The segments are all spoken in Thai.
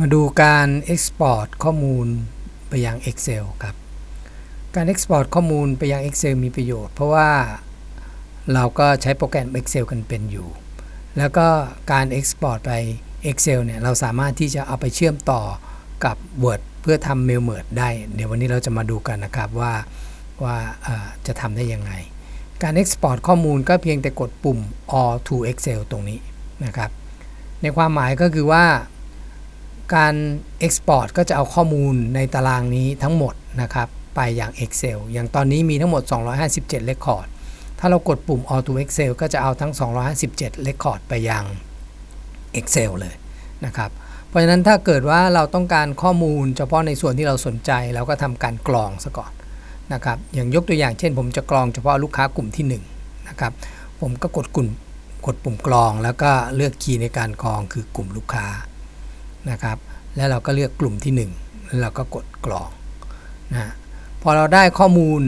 มาดูการ Export ข้อมูลไปยัง Excel ครับ การ Export ข้อมูลไปยัง Excel มีประโยชน์ เพราะว่าเราก็ใช้โปรแกรม Excel กันเป็นอยู่ แล้วก็การ Export ไป Excel เนี่ย เราสามารถที่จะเอาไปเชื่อมต่อกับ Word เพื่อทำ Mail Merge ได้ เดี๋ยววันนี้เราจะมาดูกันนะครับว่าว่าจะทำได้ยังไง การ Export ข้อมูลก็เพียงแต่กดปุ่ม All to Excel ตรงนี้นะครับ ในความหมายก็คือว่า การ Export ก็จะเอาข้อมูลในตารางนี้ทั้งหมดนะครับ ไปอย่าง Excel อย่างตอนนี้มีทั้งหมด 257 Record ถ้าเรากดปุ่ม All to Excel ก็จะเอาทั้ง 257 Record ไปยัง Excel เลยนะครับ เพราะฉะนั้นถ้าเกิดว่าเราต้องการข้อมูลเฉพาะในส่วนที่เราสนใจเราก็ทำการกรองซะก่อนนะครับ อย่างยกตัวอย่างเช่น ผมจะกรองเฉพาะลูกค้ากลุ่มที่1นะครับ ผมก็กดกลุ่มกดปุ่มกรอง แล้วก็เลือกคีย์ในการกรองคือกลุ่มลูกค้า นะครับ แล้วเราก็เลือกกลุ่มที่ 1 แล้วเราก็กดกรองนะพอเราได้ข้อมูล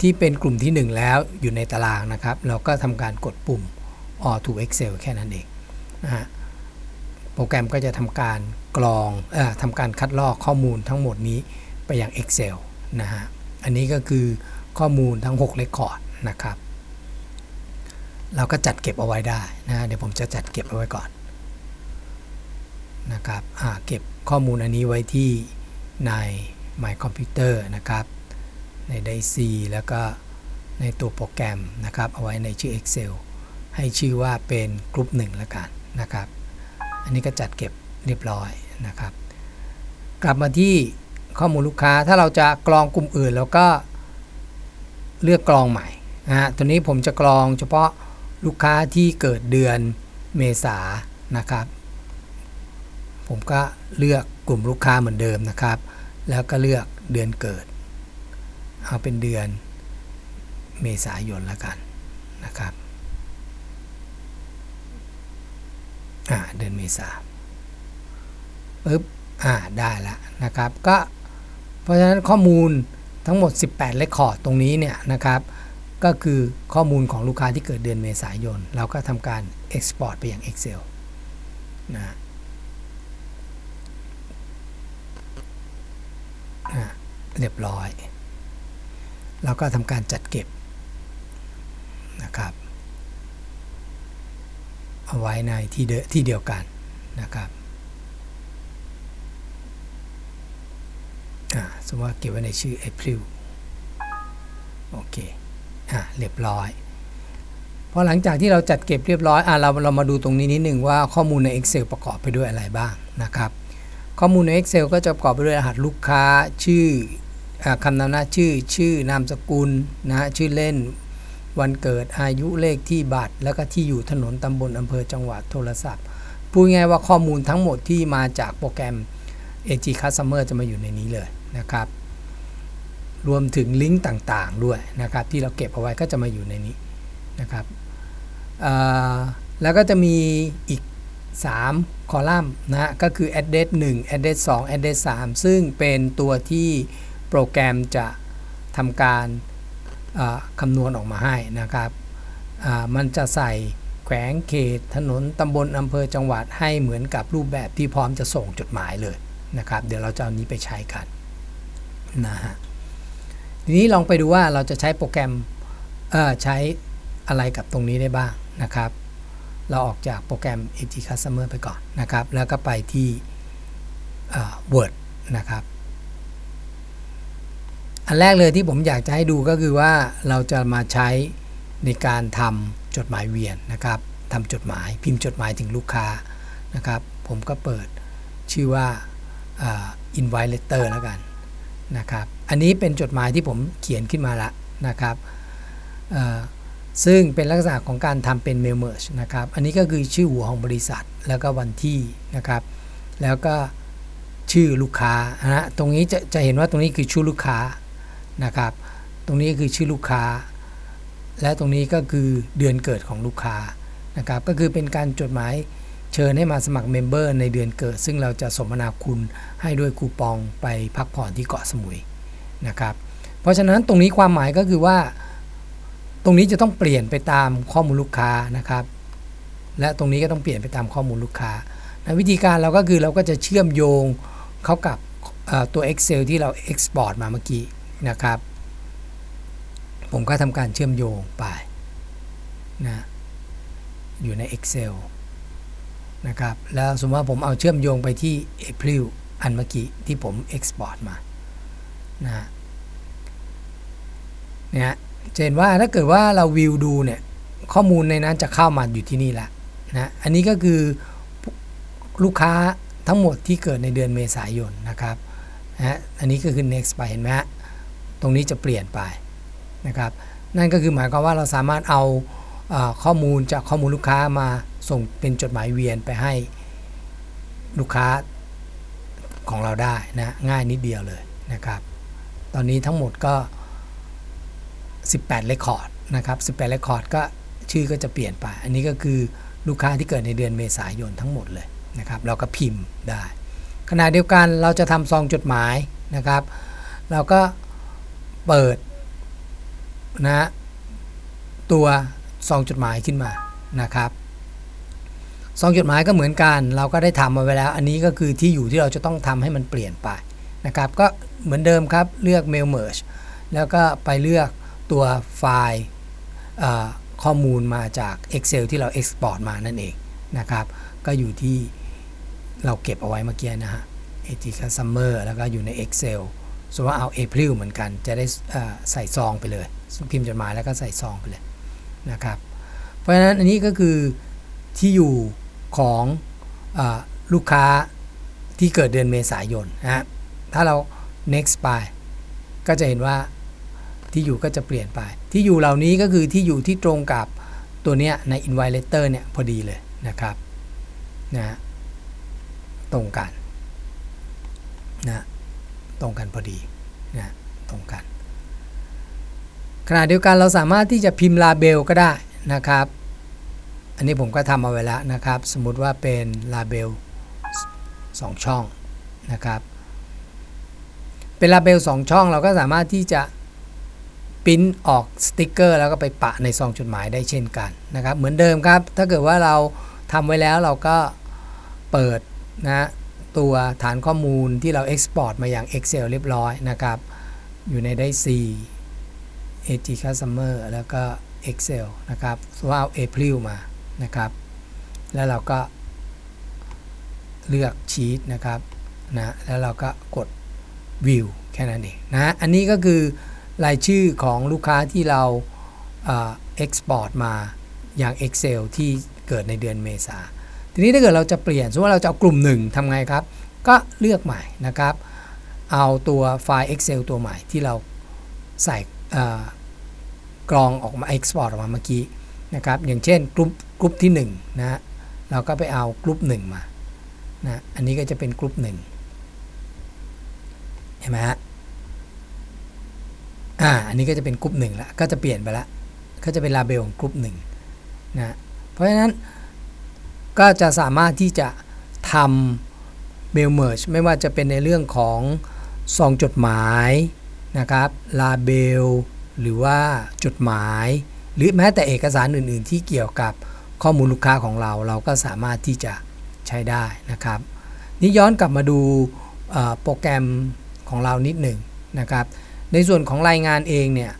ที่เป็นกลุ่มที่ 1 แล้วอยู่ในตารางนะครับ เราก็ทำการกดปุ่ม All to Excel แค่นั้นเองนะฮะโปรแกรมก็จะทำการกรองเอ่อทำการคัดลอกข้อมูลทั้งหมดนี้ไปยัง Excel นะฮะ อันนี้ก็คือข้อมูลทั้ง6 Record นะครับ เราก็จัดเก็บเอาไว้ได้นะ เดี๋ยวผมจะจัดเก็บเอาไว้ก่อน นะครับเก็บข้อมูลอันนี้ไว้ที่ใน My Computer นะครับ ใน d i c แล้วก็ในตัวโปรแกรมนะครับ เอาไว้ในชื่อ Excel ให้ชื่อว่าเป็นกลุ่มหนึ่งแล้วกันนะครับ อันนี้ก็จัดเก็บเรียบร้อยนะครับ กลับมาที่ข้อมูลลูกค้าถ้าเราจะกรองกลุ่มอื่น แล้วก็เลือกกรองใหม่นะฮะตัวนี้ผมจะกรองเฉพาะลูกค้าที่เกิดเดือนเมษานะครับ ผมก็เลือกกลุ่มลูกค้าเหมือนเดิมนะครับ แล้วก็เลือกเดือนเกิด เอาเป็นเดือนเมษายนแล้วกันนะครับอ่าเดือนเมษาปึ๊บอ่าได้ล้วนะครับก็เพราะฉะนั้นข้อมูลทั้งหมด 18เลคคอร์ดตรงนี้เนี่ยนะครับ ก็คือข้อมูลของลูกค้าที่เกิดเดือนเมษายน เราก็ทำการ Export ไปอยัง Excel นะ เรียบร้อยเราก็ทำการจัดเก็บนะครับ เอาไว้ในที่เดที่เดียวกันนะครับสมมติว่าเก็บไว้ในชื่อ April โอเคอ่าเรียบร้อยพอหลังจากที่เราจัดเก็บเรียบร้อยอ่าเราเรามาดูตรงนี้นิดหนึ่งว่าข้อมูลใน Excel ประกอบไปด้วยอะไรบ้างนะครับ ข้อมูลใน Excel ก็จะประกอบไปด้วยรหัสลูกค้าชื่อ คำนำหน้าชื่อชื่อนามสกุลนะชื่อเล่น วันเกิดอายุเลขที่บัตร แล้วก็ที่อยู่ถนนตำบลอำเภอจังหวัดโทรศัพท์พูดง่ายว่าข้อมูลทั้งหมดที่มาจากโปรแกรม AG Customer จะมาอยู่ในนี้เลยนะครับรวมถึงลิงก์ต่างๆด้วยนะครับ ที่เราเก็บเอาไว้ก็จะมาอยู่ในนี้นะครับแล้วก็จะมีอีก 3 คอลัมน์นะก็คือ address 1 address 2 address 3 ซึ่งเป็นตัวที่ โปรแกรมจะทำการคำนวณออกมาให้นะครับ มันจะใส่แขวงเขตถนนตำบลอำเภอจังหวัดให้เหมือนกับรูปแบบที่พร้อมจะส่งจดหมายเลยนะครับ เดี๋ยวเราจะเอานี้ไปใช้กันนะฮะทีนี้ลองไปดูว่าเราจะใช้โปรแกรมใช้อะไรกับตรงนี้ได้บ้างนะครับ เราออกจากโปรแกรม AG Customer ไปก่อนนะครับ แล้วก็ไปที่ Word นะครับ อันแรกเลยที่ผมอยากจะให้ดูก็คือว่าเราจะมาใช้ในการทำจดหมายเวียนนะครับทำจดหมายพิมพ์จดหมายถึงลูกค้านะครับ ผมก็เปิดชื่อว่า invite letter แล้วกันนะครับ อันนี้เป็นจดหมายที่ผมเขียนขึ้นมาละนะครับซึ่งเป็นลักษณะของการทำเป็น mail merge นะครับ อันนี้ก็คือชื่อหัวของบริษัทแล้วก็วันที่นะครับ แล้วก็ชื่อลูกค้านะตรงนี้จะจะเห็นว่าตรงนี้คือชื่อลูกค้า นะครับ ตรงนี้คือชื่อลูกค้า และตรงนี้ก็คือเดือนเกิดของลูกค้านะครับ ก็คือเป็นการจดหมายเชิญให้มาสมัครเมมเบอร์ในเดือนเกิด ซึ่งเราจะสมนาคุณให้ด้วยคูปองไปพักผ่อนที่เกาะสมุยนะครับ เพราะฉะนั้นตรงนี้ความหมายก็คือว่า ตรงนี้จะต้องเปลี่ยนไปตามข้อมูลลูกค้านะครับ และตรงนี้ก็ต้องเปลี่ยนไปตามข้อมูลลูกค้านะวิธีการเราก็คือเราก็จะเชื่อมโยงเข้ากับตัว Excel ที่เรา Export มาเมื่อกี้ นะครับ ผมก็ทำการเชื่อมโยงไปนะอยู่ใน Excel นะครับ แล้วสมมติว่าผมเอาเชื่อมโยงไปที่ April อันเมื่อกี้ที่ผม Export มานะเนี่ยจะเห็นว่าถ้าเกิดว่าเราวิวดูเนี่ยข้อมูลในนั้นจะเข้ามาอยู่ที่นี่ละนะอันนี้ก็คือลูกค้าทั้งหมดที่เกิดในเดือนเมษายนนะครับนะอันนี้ก็คือ next ไปเห็นไหมฮะ ตรงนี้จะเปลี่ยนไปนะครับ นั่นก็คือหมายความว่าเราสามารถเอาข้อมูลจากข้อมูลลูกค้ามาส่งเป็นจดหมายเวียนไปให้ลูกค้าของเราได้นะง่ายนิดเดียวเลยนะครับ ตอนนี้ทั้งหมดก็ 18เรคคอร์ดนะครับ 18เรคคอร์ดก็ชื่อก็จะเปลี่ยนไป อันนี้ก็คือลูกค้าที่เกิดในเดือนเมษายนทั้งหมดเลยนะครับ เราก็พิมพ์ได้ ขณะเดียวกันเราจะทำซองจดหมายนะครับ เราก็ เปิดนะตัวซองจดหมายขึ้นมานะครับซองจดหมายก็เหมือนกัน เราก็ได้ทำมาไว้แล้ว อันนี้ก็คือที่อยู่ที่เราจะต้องทำให้มันเปลี่ยนไปนะครับก็เหมือนเดิมครับเลือก Mail Merge แล้วก็ไปเลือกตัวไฟล์ข้อมูลมาจาก Excel ที่เรา Export มานั่นเองนะครับ ก็อยู่ที่เราเก็บเอาไว้เมื่อกี้นะฮะ AG Customer แล้วก็อยู่ใน Excel สมมติว่าเอา April เหมือนกัน จะได้ใส่ซองไปเลยพิมพ์จดหมายแล้วก็ใส่ซองไปเลยนะครับ เพราะฉะนั้นอันนี้ก็คือที่อยู่ของอลูกค้าที่เกิดเดือนเมษายนนะถ้าเรา next ไป ก็จะเห็นว่าที่อยู่ก็จะเปลี่ยนไป ที่อยู่เหล่านี้ก็คือที่อยู่ที่ตรงกับตัวเนี้ยใน invite letter เนี่ยพอดีเลยนะครับนะตรงกันนะ ตรงกันพอดีนะตรงกัน ขณะเดียวกันเราสามารถที่จะพิมพ์ลาเบลก็ได้นะครับ อันนี้ผมก็ทำเอาไว้แล้วนะครับ สมมติว่าเป็นลาเบล2 ช่องนะครับ เป็นลาเบล 2 ช่องเราก็สามารถที่จะปริ้นออกสติกเกอร์แล้วก็ไปปะในซองจดหมายได้เช่นกันนะครับ เหมือนเดิมครับ ถ้าเกิดว่าเราทำไว้แล้วเราก็เปิดนะ ตัวฐานข้อมูลที่เรา Export มาอย่าง Excel เรียบร้อยนะครับ อยู่ในได้ C AG Customer แล้วก็ Excel นะครับว่าเอา April มานะครับ แล้วเราก็เลือกชีตนะครับนะแล้วเราก็กด View แค่นั้นเองนะอันนี้ก็คือรายชื่อของลูกค้าที่เราเอ่อ Export มาอย่าง Excel ที่เกิดในเดือนเมษา ทีนี้ถ้าเกิดเราจะเปลี่ยนสมมติว่าเราจะเอากลุ่มหนึ่งทำไงครับ ก็เลือกใหม่นะครับ เอาตัวไฟล์ Excel ตัวใหม่ที่เราใส่กรองออกมา Export ออกมาเมื่อกี้นะครับ อย่างเช่นกลุ่มกลุ่มที่1นะเราก็ไปเอากลุ่ม1มานะอันนี้ก็จะเป็นกลุ่ม1เห็นไหมฮะอ่าอันนี้ก็จะเป็นกลุ่ม1แล้วก็จะเปลี่ยนไปแล้วก็จะเป็นลาเบลของกลุ่ม1นะเพราะฉะนั้น ก็จะสามารถที่จะทำเมลเมอร์ชไม่ว่าจะเป็นในเรื่องของซองจดหมายนะครับลาเบลหรือว่าจดหมาย หรือแม้แต่เอกสารอื่น ๆ ที่เกี่ยวกับข้อมูลลูกค้าของเรา เราก็สามารถที่จะใช้ได้นะครับ นี่ย้อนกลับมาดูโปรแกรมของเรานิดหนึ่งนะครับ ในส่วนของรายงานเองเนี่ย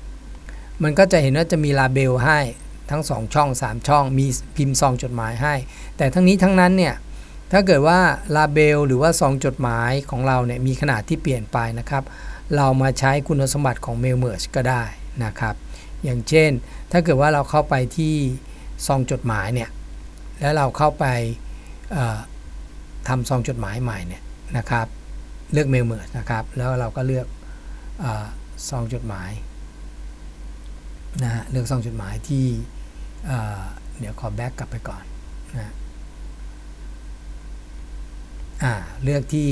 มันก็จะเห็นว่าจะมีลาเบลให้ ทั้ง 2 ช่อง 3 ช่อง มีพิมพ์ซองจดหมายให้ แต่ทั้งนี้ทั้งนั้นเนี่ยถ้าเกิดว่าลาเบลหรือว่าซองจดหมายของเราเนี่ยมีขนาดที่เปลี่ยนไปนะครับ เรามาใช้คุณสมบัติของ Mail Merge ก็ได้นะครับ อย่างเช่น ถ้าเกิดว่าเราเข้าไปที่ซองจดหมายเนี่ยแล้วเราเข้าไปทำซองจดหมายใหม่เนี่ยนะครับเลือก Mail Merge นะครับ แล้วเราก็เลือกซองจดหมายนะฮะเลือกซองจดหมายที่ เดี๋ยวขอแบ็กกลับไปก่อนนะอ่าเลือกที่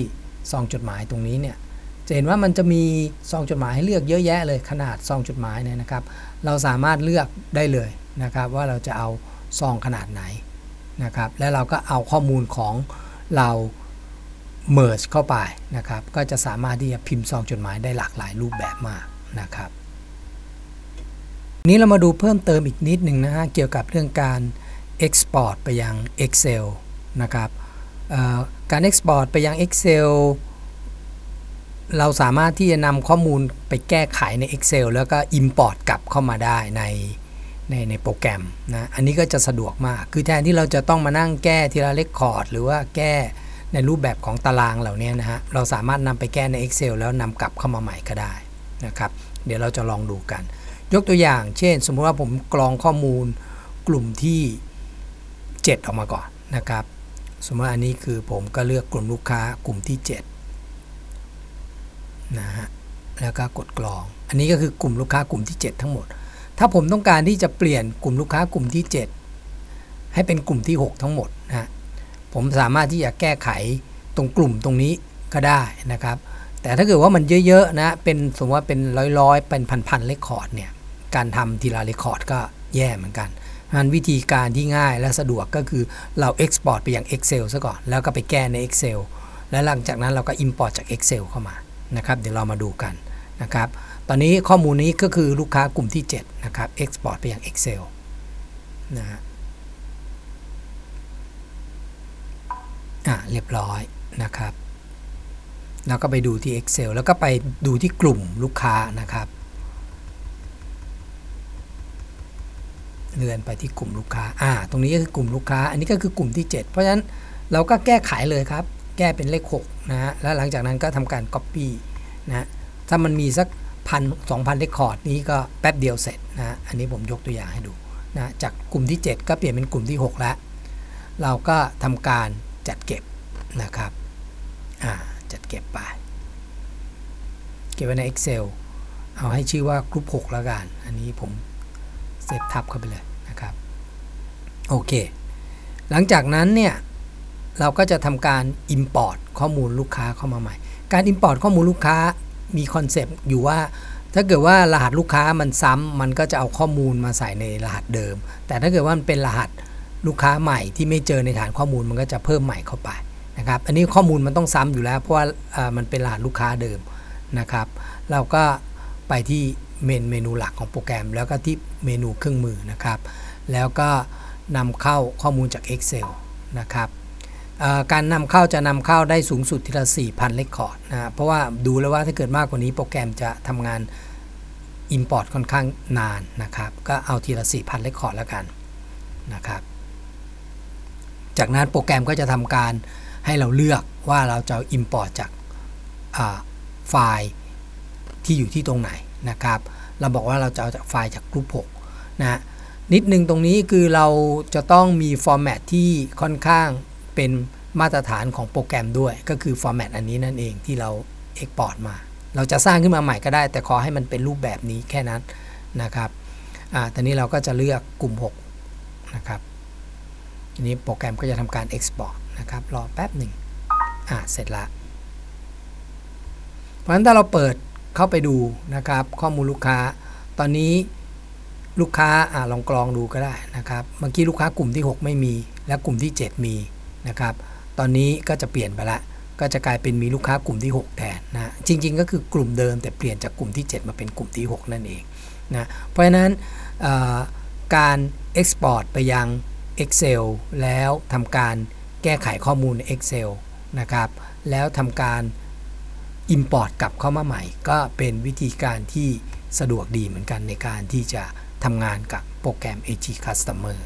ซองจดหมายตรงนี้เนี่ยจะเห็นว่ามันจะมีซองจดหมายให้เลือกเยอะแยะเลยขนาดซองจดหมายเนี่ยนะครับ เราสามารถเลือกได้เลยนะครับ ว่าเราจะเอาซองขนาดไหนนะครับ แล้วเราก็เอาข้อมูลของเรา merge เข้าไปนะครับ ก็จะสามารถที่จะพิมพ์ซองจดหมายได้หลากหลายรูปแบบมากนะครับ นี้เรามาดูเพิ่มเติมอีกนิดหนึ่งนะฮะเกี่ยวกับเรื่องการ export ไปยัง Excel นะครับเอ่อการ Export ไปยัง Excel เราสามารถที่จะนำข้อมูลไปแก้ไขใน Excel แล้วก็ Import กลับเข้ามาได้ในในในโปรแกรมนะอันนี้ก็จะสะดวกมาก คือแทนที่เราจะต้องมานั่งแก้ทีละเลคคอร์ดหรือว่าแก้ในรูปแบบของตารางเหล่านี้นะฮะ เราสามารถนำไปแก้ใน Excel แล้วนำกลับเข้ามาใหม่ก็ได้นะครับ เดี๋ยวเราจะลองดูกัน ยกตัวอย่าง เช่น สมมติว่าผมกรองข้อมูลกลุ่มที่ 7 ออกมาก่อนนะครับ สมมติว่าอันนี้คือผมก็เลือกกลุ่มลูกค้ากลุ่มที่7นะฮะแล้วก็กดกรอง อันนี้ก็คือกลุ่มลูกค้ากลุ่มที่ 7 ทั้งหมด ถ้าผมต้องการที่จะเปลี่ยนกลุ่มลูกค้ากลุ่มที่ 7 ให้เป็นกลุ่มที่ 6 ทั้งหมดนะฮะผมสามารถที่จะแก้ไขตรงกลุ่มตรงนี้ก็ได้นะครับ แต่ถ้าเกิดว่ามันเยอะๆนะเป็นสมมติว่าเป็นร้อยๆเป็นพันๆเลคคอร์ดเนี่ย การทำทีละเลคคอร์ดก็แย่เหมือนกันงั้นวิธีการที่ง่ายและสะดวกก็คือเรา Export ไปอยัง Excel ซะก่อน แล้วก็ไปแก้ใน Excel แล้วหลังจากนั้นเราก็ Import จาก Excel เข้ามานะครับ เดี๋ยวเรามาดูกันนะครับ ตอนนี้ข้อมูลนี้ก็คือลูกค้ากลุ่มที่ 7 นะครับ Export ไปอยัง Excel นะฮะอะเรียบร้อยนะครับ แล้วก็ไปดูที่ Excel แล้วก็ไปดูที่กลุ่มลูกค้านะครับ เลื่อนไปที่กลุ่มลูกค้า อ่า ตรงนี้ก็คือกลุ่มลูกค้า อันนี้ก็คือกลุ่มที่ 7 เพราะฉะนั้นเราก็แก้ไขเลยครับ แก้เป็นเลข6นะฮะ แล้วหลังจากนั้นก็ทำการ Copy นะถ้ามันมีสักพันสองพันเลคคอร์ดนี้ก็แป๊บเดียวเสร็จนะ อันนี้ผมยกตัวอย่างให้ดูนะ จากกลุ่มที่ 7 ก็เปลี่ยนเป็นกลุ่มที่ 6 แล้ว เราก็ทำการจัดเก็บนะครับ อ่า จัดเก็บไป เก็บไว้ใน Excel เอาให้ชื่อว่ากลุ่ม6แล้วกัน อันนี้ผม เซฟทับเข้าไปเลยนะครับ โอเค หลังจากนั้นเนี่ย เราก็จะทำการ Import ข้อมูลลูกค้าเข้ามาใหม่ การ Import ข้อมูลลูกค้ามีคอนเซปต์อยู่ว่าถ้าเกิดว่ารหัสลูกค้ามันซ้ำมันก็จะเอาข้อมูลมาใส่ในรหัสเดิม แต่ถ้าเกิดว่ามันเป็นรหัสลูกค้าใหม่ที่ไม่เจอในฐานข้อมูลมันก็จะเพิ่มใหม่เข้าไปนะครับ อันนี้ข้อมูลมันต้องซ้ำอยู่แล้ว เพราะว่ามันเป็นรหัสลูกค้าเดิมนะครับ เราก็ไปที่ เมนเมนูหลักของโปรแกรม แล้วก็ที่เมนูเครื่องมือนะครับ แล้วก็นำเข้าข้อมูลจาก Excel นะครับการนำเข้าจะนำเข้าได้สูงสุดทีละ 4,000 เลคคอร์ดนะเพราะว่าดูแล้วว่าถ้าเกิดมากกว่านี้โปรแกรมจะทำงาน Import ค่อนข้างนานนะครับ ก็เอาทีละ 4,000 เลคคอร์ดแล้วกันนะครับ จากนั้นโปรแกรมก็จะทำการให้เราเลือกว่าเราจะ Import จากไฟล์ที่อยู่ที่ตรงไหน นะครับ เราบอกว่าเราจะเอาจากไฟล์จากกลุ่ม6นะนิดนึงตรงนี้คือเราจะต้องมีฟอร์แมตที่ค่อนข้างเป็นมาตรฐานของโปรแกรมด้วย ก็คือฟอร์แมตอันนี้นั่นเองที่เราเอ็กพอร์ตมา เราจะสร้างขึ้นมาใหม่ก็ได้ แต่ขอให้มันเป็นรูปแบบนี้แค่นั้นนะครับอ่าตอนนี้เราก็จะเลือกกลุ่ม 6 นะครับทีนี้โปรแกรมก็จะทำการ Export นะครับ รอแป๊บหนึ่งอ่าเสร็จละเพราะฉะนั้นถ้าเราเปิด เข้าไปดูนะครับ ข้อมูลลูกค้า ตอนนี้ลูกค้าอ่าลองกรองดูก็ได้นะครับ เมื่อกี้ลูกค้ากลุ่มที่ 6 ไม่มี และกลุ่มที่ 7 มีนะครับ ตอนนี้ก็จะเปลี่ยนไปละ ก็จะกลายเป็นมีลูกค้ากลุ่มที่ 6 แทนนะ จริง ๆ ก็คือกลุ่มเดิมแต่เปลี่ยนจากกลุ่มที่ 7 มาเป็นกลุ่มที่ 6 นั่นเองนะ เพราะฉะนั้นการ Export ไปยัง Excel แล้วทำการแก้ไขข้อมูล Excel นะครับ แล้วทำการ Import กลับเข้ามาใหม่ ก็เป็นวิธีการที่สะดวกดีเหมือนกันในการที่จะทำงานกับโปรแกรม AG Customer